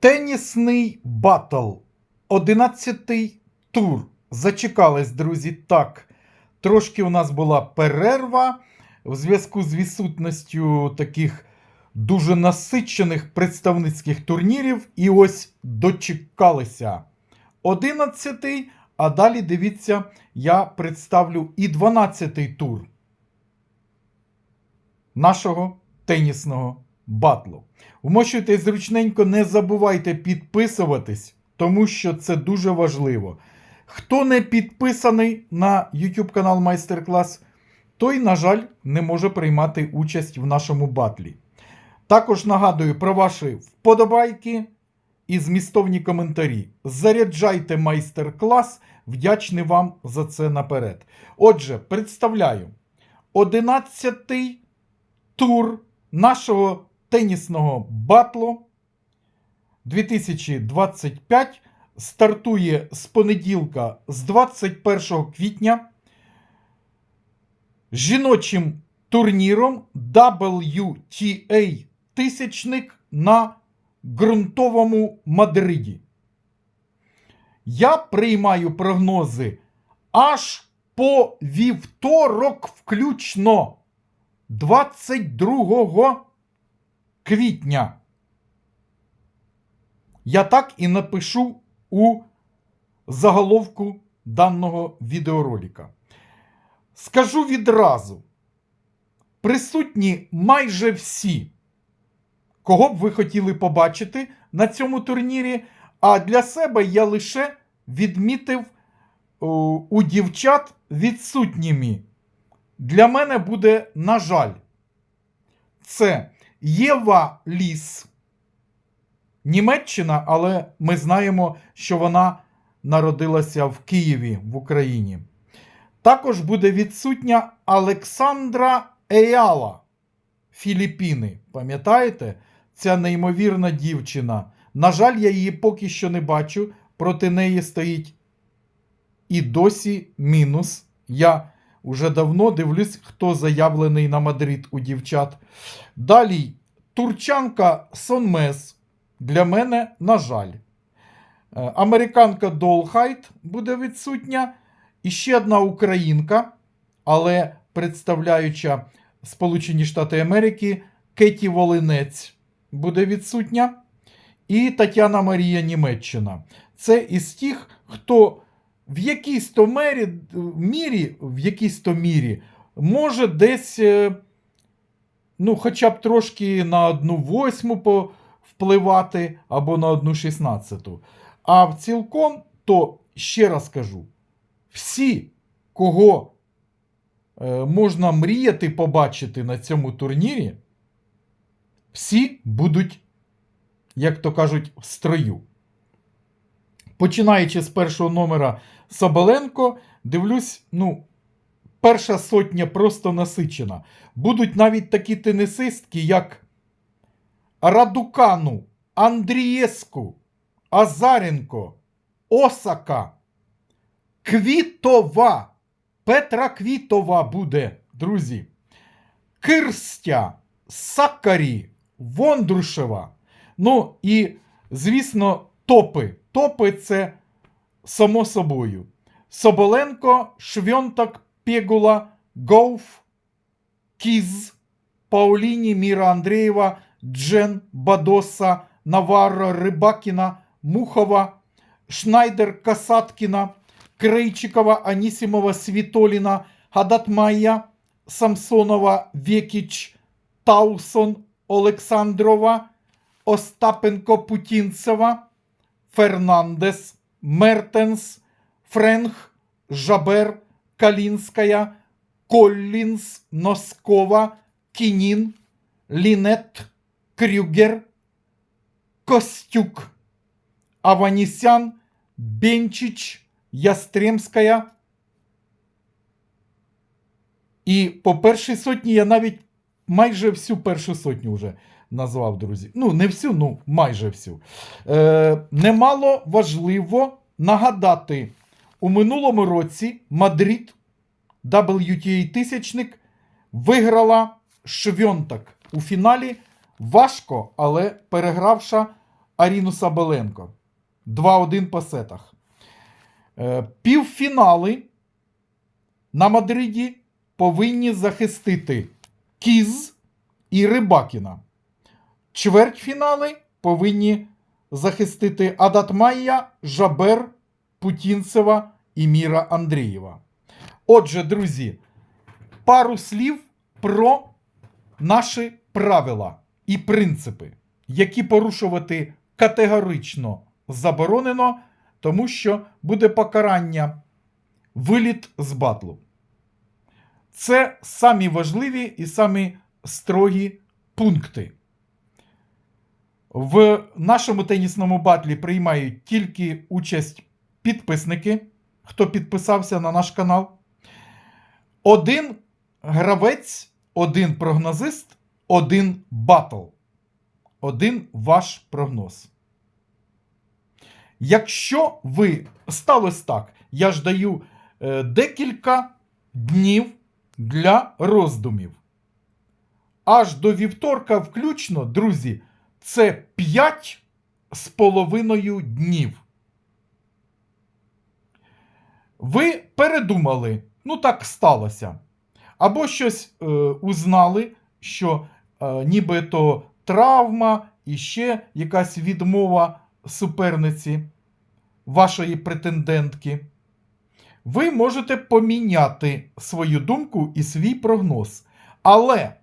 Тенісний батл. Одинадцятий тур. Зачекались, друзі. Так. Трошки у нас була перерва у зв'язку з відсутністю таких дуже насичених представницьких турнірів. І ось дочекалися. Одинадцятий. А далі дивіться, я представлю і 12-й тур нашого тенісного батлу. Вмощуйтесь зручненько, не забувайте підписуватись, тому що це дуже важливо. Хто не підписаний на YouTube канал Майстер-клас, той, на жаль, не може приймати участь в нашому батлі. Також нагадую про ваші вподобайки і змістовні коментарі. Заряджайте майстер-клас, вдячний вам за це наперед. Отже, представляю 11-й тур нашого тенісного батлу 2025 стартує з понеділка з 21 квітня жіночим турніром WTA тисячник на ґрунтовому Мадриді. Я приймаю прогнози аж по вівторок включно 22 квітня. Я так і напишу у заголовку даного відеоролика. Скажу відразу: присутні майже всі, кого б ви хотіли побачити на цьому турнірі. А для себе я лише відмітив у дівчат відсутніми. Для мене буде, на жаль, це Єва Ліс, Німеччина, але ми знаємо, що вона народилася в Києві в Україні. Також буде відсутня Олександра Еяла, Філіппіни. Пам'ятаєте? Ця неймовірна дівчина. На жаль, я її поки що не бачу. Проти неї стоїть і досі мінус. Я уже давно дивлюсь, хто заявлений на Мадрид у дівчат. Далі турчанка Сонмес. Для мене, на жаль. Е, Американка Долхайт буде відсутня. І ще одна українка, але представляюча Сполучені Штати Америки Кеті Волинець буде відсутня. І Тетяна Марія Німеччина. Це із тих, хто в якійсь то мері, мірі, в якійсь то мірі може десь, е, ну, хоча б трошки на одну восьму впливати або на одну шістнадцяту. А в цілком, то ще раз кажу: всі, кого е, можна мріяти побачити на цьому турнірі, всі будуть, як то кажуть, в строю. Починаючи з першого номера Соболенко, дивлюсь, ну, перша сотня просто насичена. Будуть навіть такі тенісистки, як Радукану, Андрієску, Азаренко, Осака, Квітова. Петра Квітова буде, друзі. Кирстя, Сакарі, Вондрушева. Ну і, звісно, топи. Топи це само собою. Соболенко, Швьонтак, Пегула, Гоуф, Кіз, Пауліні, Міра Андрієва, Джен, Бадоса, Наварро, Рибакіна, Мухова, Шнайдер, Касаткіна, Крейчикова, Анісімова, Світоліна, Гадатмая, Самсонова, Вєкіч, Таусон, Олександрова, Остапенко, Путінцева, Фернандес, Мертенс, Френх, Жабер, Калінська, Коллінс, Носкова, Кінін, Лінет, Крюгер, Костюк, Аванісян, Бенчич, Ястремська. І по першій сотні я навіть майже всю першу сотню вже назвав, друзі. Ну, не всю, ну майже всю. Е, Немало важливо нагадати, у минулому році Мадрид WTA тисячник виграла Швьонтак у фіналі важко, але перегравша Аріну Сабаленко. 2-1 по сетах. Е, Півфінали на Мадриді повинні захистити Кіз і Рибакіна. Чвертьфінали повинні захистити Адатмайя, Жабер, Путінцева і Міра Андрієва. Отже, друзі, пару слів про наші правила і принципи, які порушувати категорично заборонено, тому що буде покарання виліт з батлу. Це самі важливі і самі строгі пункти. В нашому тенісному батлі приймають тільки участь підписники, хто підписався на наш канал. Один гравець, один прогнозист, один батл. Один ваш прогноз. Якщо ви сталося так, я ж даю е, декілька днів для роздумів. Аж до вівторка, включно, друзі, це 5 з половиною днів. Ви передумали, ну так сталося. Або щось е, узнали, що е, нібито травма і ще якась відмова суперниці вашої претендентки. Ви можете поміняти свою думку і свій прогноз. Але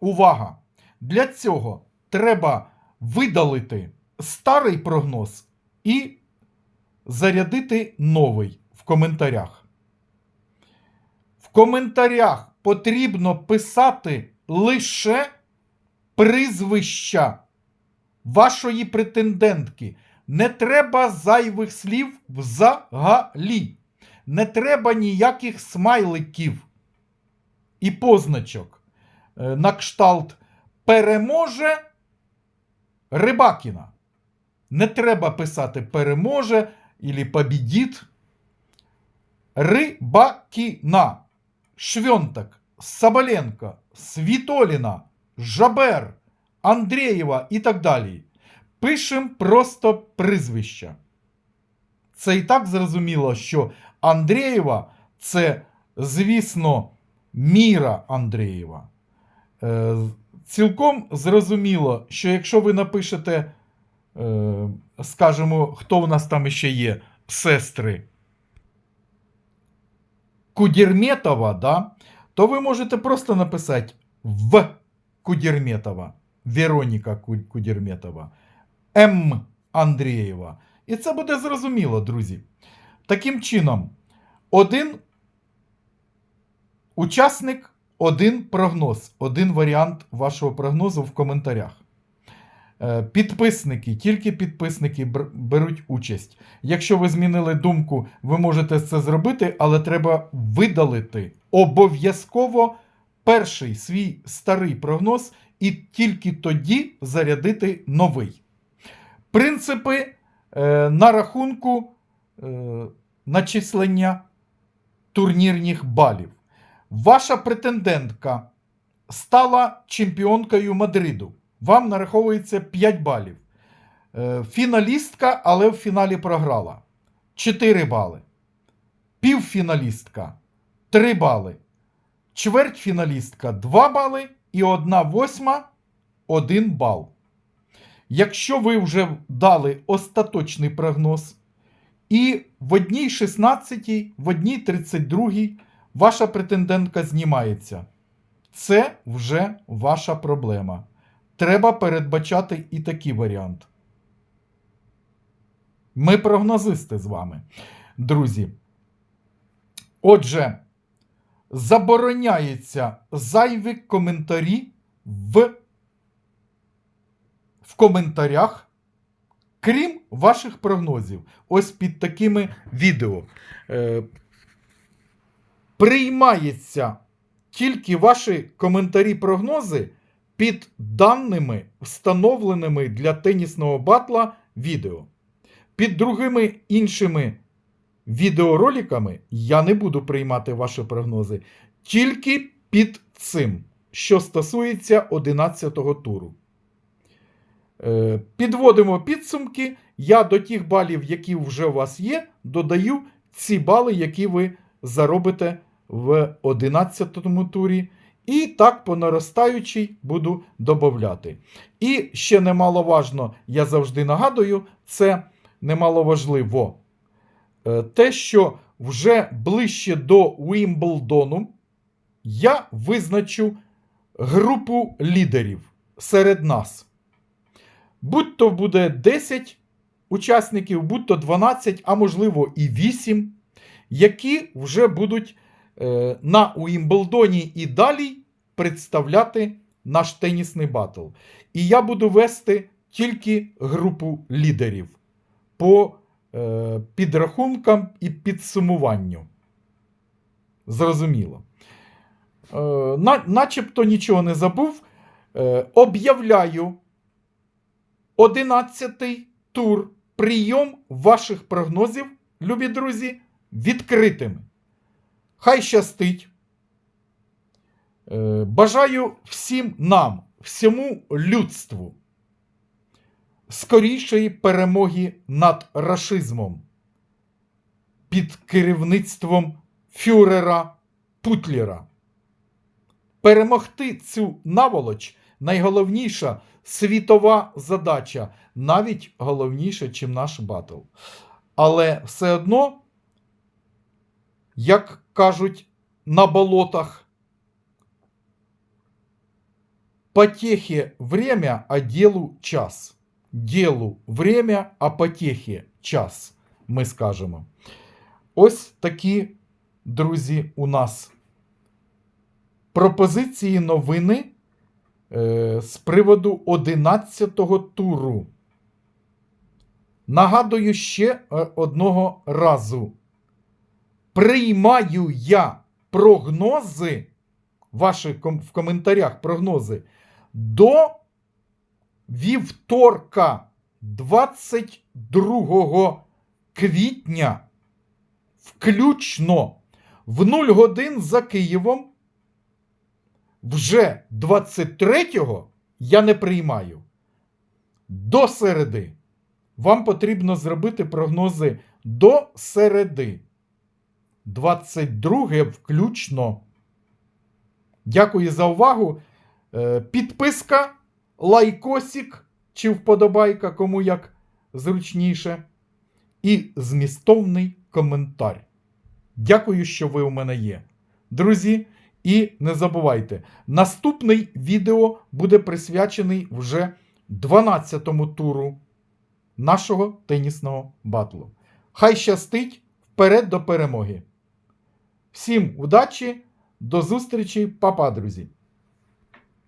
увага! Для цього треба видалити старий прогноз і зарядити новий в коментарях. В коментарях потрібно писати лише прізвища вашої претендентки. Не треба зайвих слів взагалі. Не треба ніяких смайликів і позначок. Е, На кшталт переможе Рибакіна. Не треба писати переможе ілі побідіт. Рибакіна, Швьонтак, Соболенко, Світоліна, Жабер, Андрієва і так далі. Пишем просто прізвища. Це і так зрозуміло, що Андрієва це, звісно, Міра Андрієва. Цілком зрозуміло, що якщо ви напишете, е, скажімо, хто в нас там ще є, сестри Кудірметова, да, то ви можете просто написати В Кудірметова, Вероніка Ку- Кудірметова, М. Андрієва. І це буде зрозуміло, друзі. Таким чином, один учасник, один прогноз, один варіант вашого прогнозу в коментарях. Е, Підписники, тільки підписники беруть участь. Якщо ви змінили думку, ви можете це зробити, але треба видалити обов'язково перший свій старий прогноз і тільки тоді зарядити новий. Принципи е, на рахунку е, начислення турнірних балів. Ваша претендентка стала чемпіонкою Мадриду. Вам нараховується 5 балів. Е, Фіналістка, але в фіналі програла. 4 бали. Півфіналістка 3 бали. Чвертьфіналістка 2 бали. І 1 восьма 1 бал. Якщо ви вже дали остаточний прогноз, і в одній 16, в одній 32 ваша претендентка знімається. Це вже ваша проблема. Треба передбачати і такий варіант. Ми прогнозисти з вами, друзі. Отже, забороняється зайві коментарі в, в коментарях, крім ваших прогнозів. Ось під такими відео. Приймається тільки ваші коментарі, прогнози під даними, встановленими для тенісного батла відео. Під другими іншими відеороликами я не буду приймати ваші прогнози. Тільки під цим, що стосується 11-го туру. Е, Підводимо підсумки. Я до тих балів, які вже у вас є, додаю ці бали, які ви заробите в 11 турі. І так по наростаючій буду додати. І ще немаловажно, я завжди нагадую, це немаловажливо. Е, Те, що вже ближче до Уімблдону я визначу групу лідерів серед нас. Будь то буде 10 учасників, будь то 12, а можливо і 8, які вже будуть на Уімблдоні і далі представляти наш тенісний батл. І я буду вести тільки групу лідерів по е, підрахункам і підсумуванню. Зрозуміло. Е, на, начебто нічого не забув. Е, об'являю 11-й тур прийом ваших прогнозів, любі друзі, відкритими. Хай щастить. Е, бажаю всім нам, всьому людству скорішої перемоги над рашизмом під керівництвом фюрера Путлера. Перемогти цю наволоч найголовніша світова задача, навіть головніша, чим наш батл. Але все одно, як кажуть на болотах, потехи время, а ділу час. Ділу время, а потехи час, ми скажемо. Ось такі, друзі, у нас пропозиції новини е, з приводу 11-го туру. Нагадую ще е, одного разу. Приймаю я прогнози, ваші в коментарях прогнози, до вівторка 22 квітня, включно в 0 годин за Києвом. Вже 23-го я не приймаю. До середи. Вам потрібно зробити прогнози до середи. 22 включно. Дякую за увагу. Е, Підписка, лайкосик чи вподобайка, кому як зручніше. І змістовний коментар. Дякую, що ви у мене є. Друзі, і не забувайте, наступний відео буде присвячений вже 12-му туру нашого тенісного батлу. Хай щастить вперед до перемоги. Всім удачі, до зустрічі, папа, друзі!